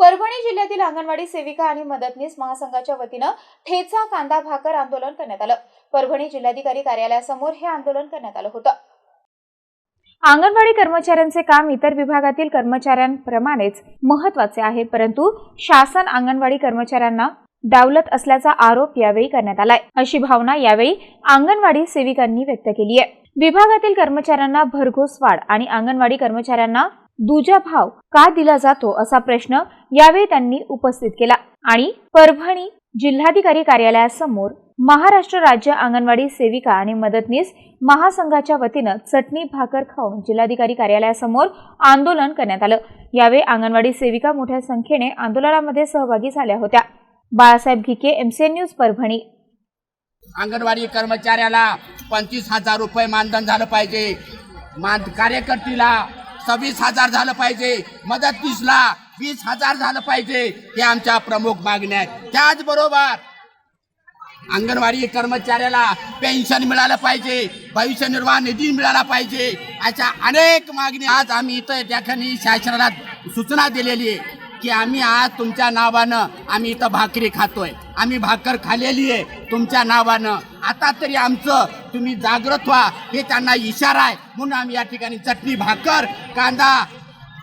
परभणी जिल्ह्यातील अंगणवाडी सेविका आणि मदतनीस महासंघाच्या वतीनं ठेचा कांदा भाकर आंदोलन करण्यात आलं. परभणी जिल्हाधिकारी कार्यालयासमोर हे आंदोलन करण्यात आलं होतं. अंगणवाडी कर्मचाऱ्यांचे काम इतर विभागातील कर्मचाऱ्यांप्रमाणेच महत्त्वाचे आहे परंतु शासन अंगणवाडी कर्मचाऱ्यांना डावलत असल्याचा आरोप यावेळी करण्यात आलाय. अशी भावना यावेळी अंगणवाडी सेविकांनी व्यक्त केली आहे. विभागातील कर्मचाऱ्यांना भरघोस वाढ आणि अंगणवाडी कर्मचाऱ्यांना दुजा भाव का दिला जातो असा प्रश्न यावेळी त्यांनी उपस्थित केला. आणि परभणी जिल्हाधिकारी कार्यालयासमोर महाराष्ट्र राज्य अंगणवाडी सेविका आणि मदतनीस महासंघाच्या वतीनं चटणी भाकर खाऊन जिल्हाधिकारी कार्यालयासमोर आंदोलन करण्यात आलं. यावेळी अंगणवाडी सेविका मोठ्या संख्येने आंदोलनामध्ये सहभागी झाल्या होत्या. Balasaheb Ghike MCN news Parbhani. Anganwadi कर्मचाऱ्याला पंचवीस हजार रुपये मानधन झालं पाहिजे. मान कार्यकर्तीला सव्वीस हजार झालं पाहिजे. मदतनीसला वीस हजार झालं पाहिजे. हे आमच्या प्रमुख मागण्या आहेत. त्याचबरोबर अंगणवाडी कर्मचाऱ्याला पेन्शन मिळालं पाहिजे भविष्य निर्वाह निधी मिळाला पाहिजे अशा अनेक मागणी आज आम्ही इथं त्या ठिकाणी शासनाला सूचना दिलेली आहे की आम्ही आज तुमच्या नावानं आम्ही इथं भाकरी खातोय. आम्ही भाकर खाल्लेली आहे. तुमच्या नावानं आता तरी आमचं तुम्ही जागृत व्हा. हे त्यांना इशारा आहे. म्हणून आम्ही या ठिकाणी चटणी भाकर कांदा